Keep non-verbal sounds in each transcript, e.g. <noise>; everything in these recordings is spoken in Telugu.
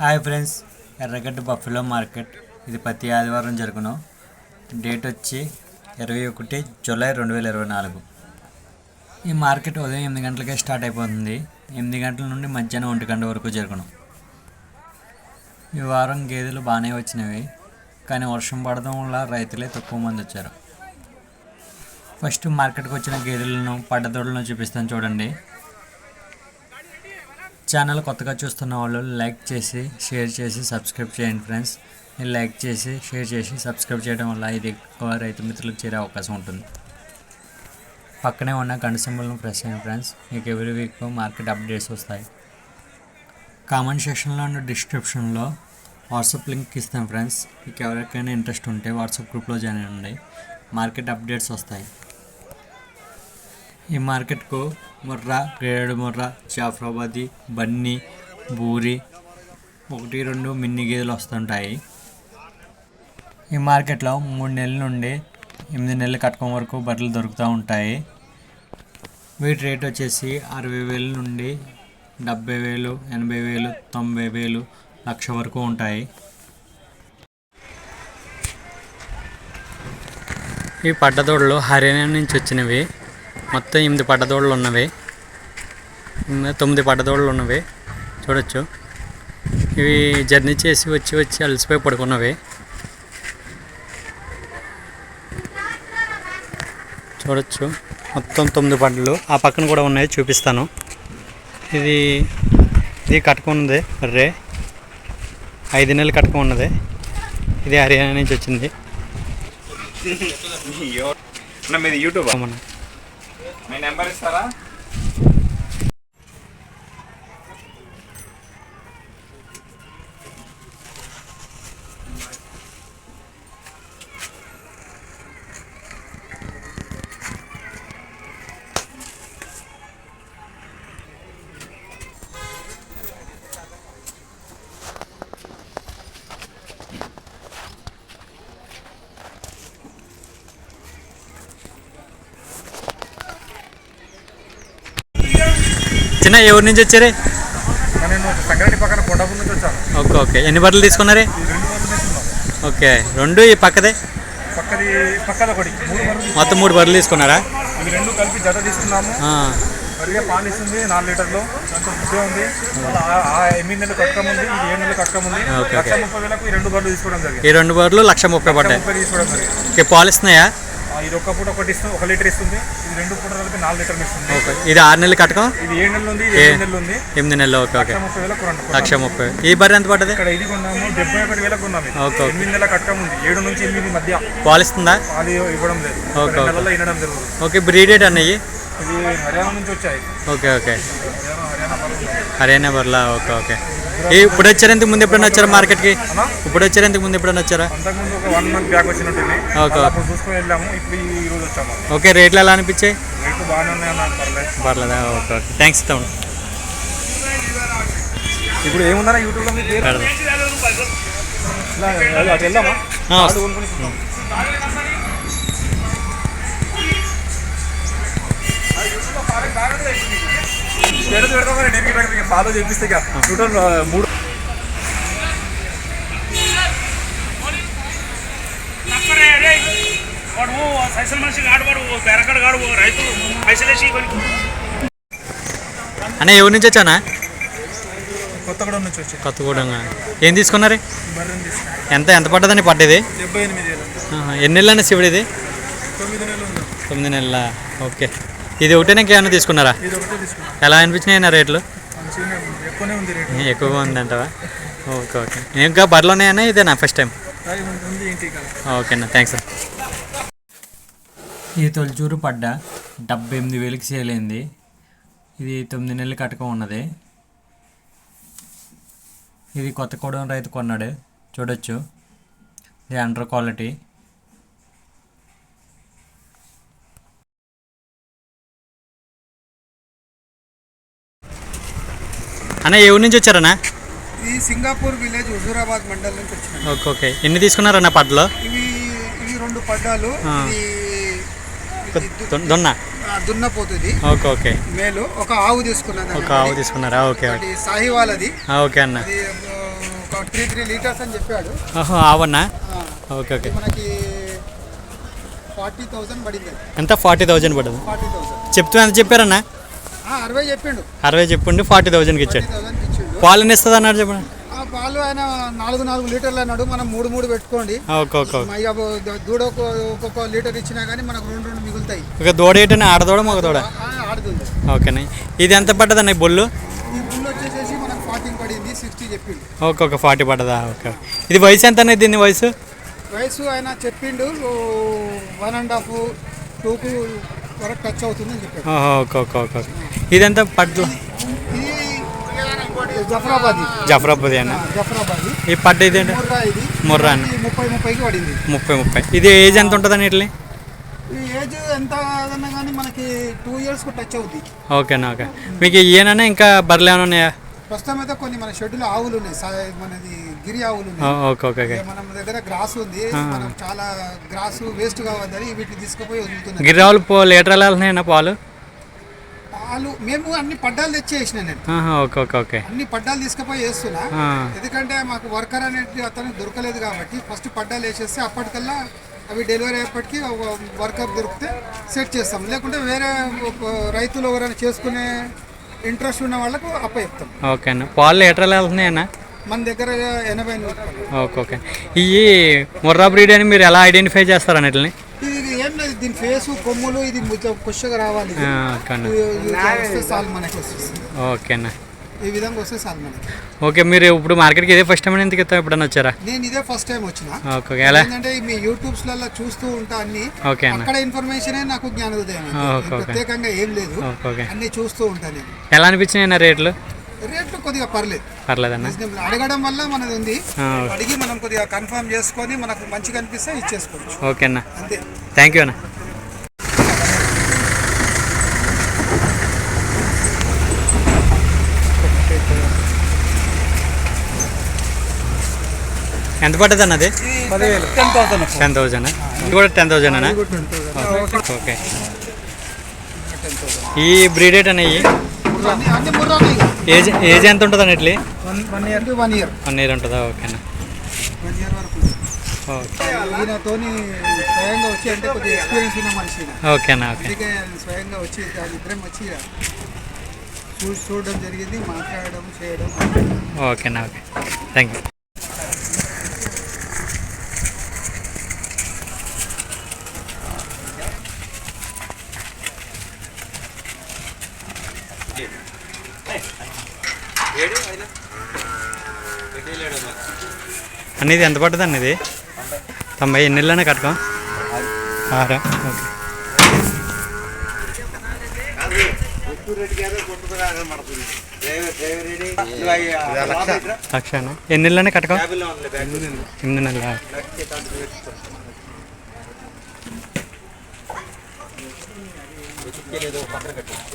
Hi friends Erragadda buffalo market. ఇది ప్రతి ఆదివారం జరుగును. డేట్ వచ్చి ఇరవై ఒకటి జూలై రెండు వేల ఇరవై నాలుగు. ఈ మార్కెట్ ఉదయం ఎనిమిది గంటలకే స్టార్ట్ అయిపోతుంది. ఎనిమిది గంటల నుండి మధ్యాహ్నం ఒంటి గంట వరకు జరుగును. ఈ వారం గేదెలు బాగానే వచ్చినవి కానీ వర్షం పడడం వల్ల రైతులే తక్కువ మంది వచ్చారు. ఫస్ట్ మార్కెట్కి వచ్చిన గేదెలను పడ్డదోడలను చూపిస్తాను చూడండి. ఛానల్ కొత్తగా చూస్తున్న వాళ్ళు లైక్ చేసి షేర్ చేసి సబ్స్క్రైబ్ చేయండి ఫ్రెండ్స్. నేను లైక్ చేసి షేర్ చేసి సబ్స్క్రైబ్ చేయడం వల్ల ఇది ఎక్కువ రైతు మిత్రులకు చేరే అవకాశం ఉంటుంది. పక్కనే ఉన్న గంట సింబల్ను ప్రెస్ చేయండి ఫ్రెండ్స్. మీకు ఎవ్రీ వీక్ మార్కెట్ అప్డేట్స్ వస్తాయి. కామెంట్ సెక్షన్లో అండ్ డిస్క్రిప్షన్లో వాట్సాప్ లింక్ ఇస్తాను ఫ్రెండ్స్. మీకు ఎవరికైనా ఇంట్రెస్ట్ ఉంటే వాట్సాప్ గ్రూప్లో జాయిన్ అవ్వండి. మార్కెట్ అప్డేట్స్ వస్తాయి. ఈ మార్కెట్కు ముర్రా గ్రేడ్ ముర్రా జాఫ్రాబాది బన్నీ బూరి ఒకటి రెండు మిన్ని గేదెలు వస్తుంటాయి. ఈ మార్కెట్లో మూడు నెలల నుండి ఎనిమిది నెలల కట్టకం వరకు బట్టలు దొరుకుతూ ఉంటాయి. వీటి రేట్ వచ్చేసి అరవై వేల నుండి డెబ్బై వేలు ఎనభై వేలు తొంభై వేలు లక్ష వరకు ఉంటాయి. ఈ పడ్డదోడలు హర్యానా నుంచి వచ్చినవి. మొత్తం ఎనిమిది పడ్డదోడలు ఉన్నవి. తొమ్మిది పడ్డదోడలు ఉన్నవి. చూడొచ్చు. ఇవి జర్నీ చేసి వచ్చి వచ్చి అలసిపోయి పడుకున్నవి. చూడొచ్చు. మొత్తం తొమ్మిది పడ్డలు ఆ పక్కన కూడా ఉన్నాయి చూపిస్తాను. ఇది ఇది కట్టుకున్నది రే. ఐదు నెలలు కట్టుకు ఉన్నది ఇది హర్యానా నుంచి వచ్చింది. <laughs> యూట్యూబ్ మీ నెంబర్ ఇస్తారా? చిన్న ఎవరి నుంచి వచ్చారే? సంగారెడ్డి పక్కన కొండపూర్ నుంచి వచ్చాను. Okay okay. ఎన్ని బట్టలు తీసుకున్నారే? బర్రెలు ఓకే. రెండు ఈ పక్కదే? పక్కది పక్కది ఒకటి. మూడు బర్రెలు మొత్తం మూడు బట్టలు తీసుకున్నారా? ఇవి రెండు కలిపి జత తీసుకున్నాము. ఆ, మరిగా పాలు ఇస్తుంది నాలుగు లీటర్లు. ముద్ద ఉంది. ఎనిమిది నెలలు కట్టకం ఉంది ఇది ఏడు నెలలు కట్టకం ఉంది. Okay, lakh okay. ముప్పై వేలకు ఈ రెండు బర్రెలు తీసుకోవడం జరిగింది. ఈ రెండు బట్టలు లక్ష ముప్పై పడ్డాయి. ముప్పై తీసుకోవడం జరిగింది. ఓకే పాలు ఇస్తున్నాయా ఆ, ఇది ఒక్క పూట ఒకటి ఇస్తుంది ఒక లీటర్ ఇస్తుంది. ఇది రెండు పూట కలిపి నాలుగు లీటర్లు ఇస్తుంది. ఓకే. ఇది ఆరు నెలలు కట్టకం? ఇది ఏడు నెలలు ఉంది ఇది ఎనిమిది నెలలు ఉంది. ఎనిమిది నెలలు ఓకే ఓకే. ముప్పై రెండు లక్ష ముప్పై. ఈ బర్రె ఎంత పడ్డది? ఇక్కడ ఇది కొన్నాము డెబ్బై ఒకటి వేలకు కొన్నాము. ఓకే. ఎనిమిది నెలల కట్టకం ఉంది. ఏడు నుంచి ఎనిమిది మధ్య. పాలు ఇస్తుందా అది ఇవ్వడం లేదు. ఓకే. నెలల్లో ఇనడం జరుగుతుంది. ఓకే బ్రీడెడ్ అన్నయ్యి? ఇది హర్యానా నుంచి వచ్చాయి. Okay okay. హర్యానా బర్లా ఓకే ఓకే. ఈ ఇప్పుడు వచ్చారు? ఇంతకు ముందు ఎప్పుడైనా వచ్చారా మార్కెట్కి? ఇప్పుడు వచ్చారు? ఇంతకు ముందు ఎప్పుడైనా వచ్చారా? ఒక వన్ మంత్ బ్యాక్ వచ్చినట్టుంది ఓకే. అప్పుడు చూసుకొని వెళ్ళాము. ఇప్పుడు ఈ రోజు వచ్చాము. ఓకే రేట్లు ఎలా అనిపించాయి? రేట్లు బాగానే పర్లేదు. పర్లేదా? Okay okay. థ్యాంక్స్ తమ్ముడు ఇప్పుడు ఏముందన్నా యూట్యూబ్లో మీ పేరు? అటు వెళ్దామా? స్టేటస్ నేను ఫాలో చేపిస్తే ఇక మూడు. వాడు సైసల్ మనిషి కాడు వాడు బెరకడు కాడు రైతు పైసలు వేసి కొని అన్న ఎవరి నుంచి వచ్చానా? కొత్తగూడెం నుంచి వచ్చి కొత్తగూడెం ఏం తీసుకున్నారే? ఎంత ఎంత పడ్డదని పడ్డది? ఎన్ని నెలలు శివుడు ఇది తొమ్మిది నెలలు ఉంది. తొమ్మిది నెలల? ఓకే. ఇది ఒకటేనా ఇంకేమైనా తీసుకున్నారా? ఇది ఒకటే తీసుకున్నాం. ఎలా అనిపించినాయి నా రేట్లు? ఎక్కువగా ఉందంటవా? Okay okay. ఇంకా బర్రెలు ఉన్నాయన్నా ఇదే నా ఫస్ట్ టైం ఓకేనా థ్యాంక్స్ ఈ తొలిచూరు పడ్డ డెబ్బై ఎనిమిది వేలకి సేల్ అయింది. ఇది తొమ్మిది నెలలు కట్టకం ఉన్నది. ఇది కొత్త కోడం రైతు కొన్నాడు. చూడొచ్చు. ఇది అండర్ క్వాలిటీ అన్న ఏ ఊరి నుంచి వచ్చారన్నా? ఈ సింగాపూర్ విలేజ్ హుజూరాబాద్ మండల్ నుంచి వచ్చినాయి ఓకే ఓకే. ఎన్ని తీసుకున్నారన్న పడ్డలో ఇవి ఇవి రెండు పడ్డాలు. ఇది ఇది దు- దొ- దొన్న? ఆ, దున్నపోతుంది. Okay okay. మేలు. ఒక ఆవు తీసుకున్నది ఒక ఆవు తీసుకున్నారా? Okay okay. అది సాహివాల్ అది ఆ, ఓకే అన్న. అది ఆ, త్రీ త్రీ లీటర్స్ అని చెప్పాడు. ఓహో ఆవన్నా? ఆ, ఓకే ఓకే. మనకి ఫార్టీ థౌజండ్ పడింది. ఎంత? ఫార్టీ థౌజండ్ పడదు ఫార్టీ థౌజండ్ చెప్తూ ఎంత చెప్పారన్నా? అరవై చెప్పిండు. అరవై చెప్పుండి ఫార్టీ థౌజండ్కి ఇచ్చాడు. పాలు ఎన్ని ఇస్తుంది అన్నారు చెప్పండి. ఆ పాలు ఆయన నాలుగు నాలుగు లీటర్లు అన్నాడు మనం మూడు మూడు పెట్టుకోండి. ఇక దూడ ఒక- ఒక్కొక్క లీటర్ ఇచ్చినా కానీ మనకు రెండు రెండు మిగులుతాయి. ఇక దూడ ఏంటని ఆడదోడ మగ దూడ? ఓకేనా ఇది ఎంత పడ్డదన్న ఈ బొల్లు? ఈ బుల్ వచ్చేసేసి మనకు ఫార్టీ పడింది సిక్స్టీ చెప్పిండు. ఓకే ఓకే ఫార్టీ పడ్డదా? ఓకే ఇది వయసు ఎంత అనేది దీని వయసు? వయసు ఆయన చెప్పిండు వన్ అండ్ హాఫ్ టూకు వరకు టచ్ అవుతుందని చెప్పాడు ఓహో, ఓకే ఓకే ఓకే. ఓకే ఇది ఎంత పడ్డ ఇది జఫరాబాద్. జఫరాబాద్ అన్న. జఫరాబాద్. ఈ పడ్డ ఇది ఏంటి? ముర్రా ఇది. ముర్రా అన్న. ఇది ముప్పై ముప్పైకి పడింది. ముప్పై ముప్పై. ఇది ఏజ్ ఎంత ఉంటుందని ఇట్లా? ఈ ఏజ్ ఎంత అన్నా కానీ మనకి టూ ఇయర్స్కు టచ్ అవుతుంది ఓకేనా ఓకే మీకు ఈయననే ఇంకా బర్రెలు ఏమైనా ఉన్నాయా? ప్రస్తుతం అయితే కొన్ని మన షెడ్యూల్ ఆవులు ఉన్నాయి. సా- మనది గిరి ఆవులు మన దగ్గర గ్రాస్ ఉంది. మనం చాలా గ్రాస్ వేస్ట్ కావద్దని వీటిని తీసుకుపోయి వదులుతున్నాం గిరిరావులు పో లీటర్ పాలు? పాలు మేము అన్ని పడ్డాలు తెచ్చి వేసిన నేను ఓకే ఓకే ఓకే. అన్ని పడ్డాలు తీసుకుపోయి వేస్తున్నా. ఎందుకంటే మాకు వర్కర్ అనేది అతను దొరకలేదు కాబట్టి ఫస్ట్ పడ్డాలు వేసేస్తే అప్పటికల్లా అవి డెలివరీ అయ్యేప్పటికీ వర్కర్ దొరికితే సెట్ చేస్తాం. లేకుంటే వేరే రైతులు ఎవరైనా చేసుకునే ఇంట్రెస్ట్ ఉన్న వాళ్ళకు అప్ప చెప్తాం ఓకే అన్న. పాలు లీటర్ ఎలా వెళ్తున్నాయన్న? మన దగ్గర ఎనభై ఓకే ఓకే. ఈ ముర్రా బ్రీడ్ అని మీరు ఎలా ఐడెంటిఫై చేస్తారన్న ఇట్లని ఇది ఏం లేదు దీని ఫేసు కొమ్ములు ఇది కొషగా రావాలి. మనకి. ఓకే అన్న. ఈ విధంగా వస్తే చాలు మనకి. ఓకే మీరు ఇప్పుడు మార్కెట్కి ఇదే ఫస్ట్ టైం ఎందుకు ఇస్తాం ఎప్పుడన్నా వచ్చారా? నేను ఇదే ఫస్ట్ టైం వచ్చిన. ఓకే ఎలా? ఏంటంటే మీ యూట్యూబ్స్లలో చూస్తూ ఉంటా అన్ని. ఓకే అక్కడ ఇన్ఫర్మేషన్ నాకు జ్ఞానోదయం. ప్రత్యేకంగా ఏం లేదు. అన్ని చూస్తూ ఉంటాను నేను. ఎలా అనిపించినాయి రేట్లు? కొద్దిగా పర్లేదు. పర్లేదన్న. అడగడం వల్ల మనది ఉంది. అడిగి మనం కొద్దిగా కన్ఫర్మ్ చేసుకొని మనకు మంచిగా అనిపిస్తే ఇచ్చేసుకోవచ్చు. ఓకే అన్న అంతే. థ్యాంక్ యూ అన్న. ఎంత పడ్డది అన్నది టెన్ థౌసండ్ ఇది కూడా టెన్ థౌజండ్ అన్న? ఓకే. ఈ బ్రీడ్ ఏట్ అన్నయ్యి ఏజ్ ఏజ్ ఎంత ఉంటుంది అన్న ఇట్లా one one year. To one year. One year ఉంటుందా? ఓకే అన్న వన్ ఇయర్ వరకు ఈయనతోని స్వయంగా వచ్చి అంటే కొద్దిగా ఎక్స్పీరియన్స్ ఉన్న మనిషి అందుకే స్వయంగా వచ్చి ఇద్దరం వచ్చి చూడడం జరిగింది మాట్లాడడం చేయడం. ఓకే అన్న ఓకే. థ్యాంక్ యూ అనేది ఎంత పడుతుంది అన్న ఇది? తొంభై. ఎన్ని నెలలనే కట్టుకో? ఆరా. ఓకే. అన్న. ఎన్ని నెలలనే కట్టుకో? ఎనిమిది నెలల. అన్న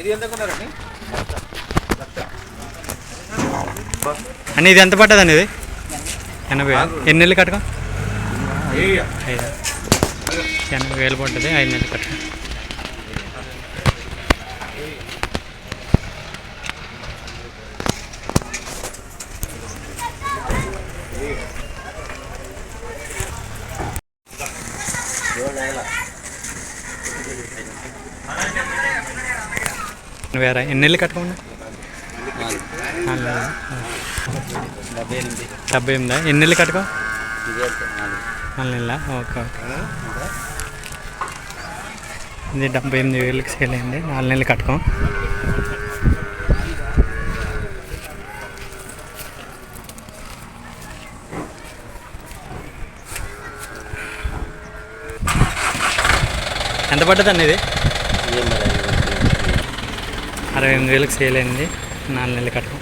ఇది ఎంత అన్న ఇది ఎనభై ఎన్ని నెలలు కట్టుకో? ఎనభై వేలు పడ్డది ఐదు నెలలు కట్టుకో. వేరే ఎన్ని నెలలు కట్టుకోండి? డెబ్బై ఎనిమిదా. ఎన్ని నెలలు కట్టుకో? నాలుగు నెలలా? Okay okay. ఇది డెబ్బై ఎనిమిది వేలకి సేల్ అయింది. నాలుగు నెలలు కట్టుకో. ఎంత పడ్డది అన్న ఇది? అరవై ఎనిమిది వేలకు సేల్ అయింది. నాలుగు నెలలు కట్టుకో.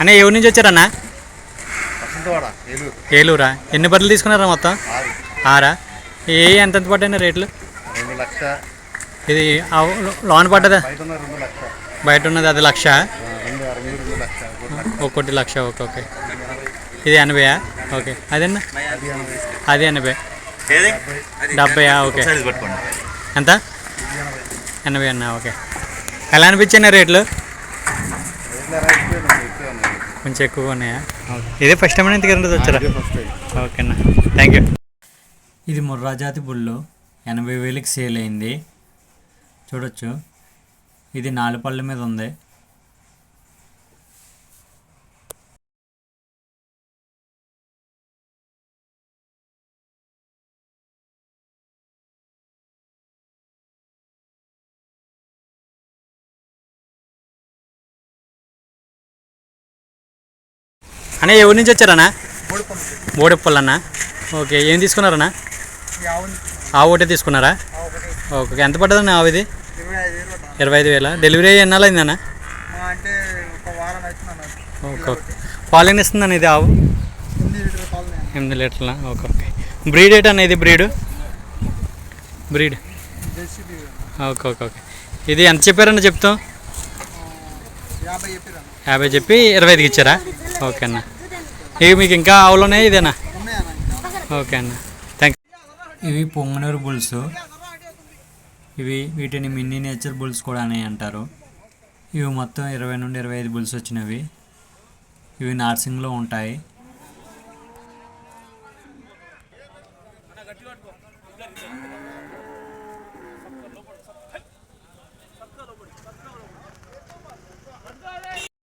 అన్న ఎవరి నుంచి వచ్చారన్నా? ఏలూరా. ఎన్ని బట్టలు తీసుకున్నారా మొత్తం? ఆరా. ఏ ఎంత పడ్డాయి రేట్లు? ఇది లోన్ పడ్డదా? బయట ఉన్నది అది లక్ష? రెండు లక్ష. ఒక్కోటి లక్ష. Okay okay. ఇది ఎనభైయా ఓకే. అదన్నా అది ఎనభై. డెబ్బైయా ఓకే. ఎంత? ఎనభై అన్న ఓకే. ఎలా అనిపించాయి రేట్లు? కొంచెం ఎక్కువగా ఉన్నాయా? ఇదే ఫస్ట్ టైం ఇంతకు రెండు వచ్చారా? ఇదే ఫస్ట్ టైం ఓకేనా థ్యాంక్ యూ ఇది ముర్రా జాతి బుల్లు ఎనభై వేలకి సేల్ అయింది. చూడొచ్చు. ఇది నాలుగు పళ్ళ మీద ఉంది. అన్న ఎవరి నుంచి వచ్చారన్నా? బోడెప్పలన్నా ఓకే ఏం తీసుకున్నారన్నా? ఆవు ఒకటే తీసుకున్నారా? ఓకే ఎంత పడ్డదన్న ఆవు ఇది? ఇరవై ఐదు వేల డెలివరీ అవుతుంది ఓకే ఓకే. పాలు ఎన్ని ఇస్తుందన్న ఇది ఆవు? ఎనిమిది లీటర్ల ఓకే ఓకే. బ్రీడ్ ఏంటి అన్న ఇది breed? Breed. Okay okay okay. ఇది ఎంత చెప్పారన్న చెప్తాం? యాభై చెప్పి ఇరవై ఐదుకి ఇచ్చారా? ఓకే అన్న. ఇవి మీకు ఇంకా ఆవులోనే ఇదేనా? ఓకే అన్న. థ్యాంక్ ఇవి పొంగనూరు బుల్స్. ఇవి వీటిని మినీ నేచర్ బుల్స్ కూడా అని అంటారు. ఇవి మొత్తం ఇరవై నుండి ఇరవై ఐదు బుల్స్ వచ్చినవి. ఇవి నార్సింగ్లో ఉంటాయి.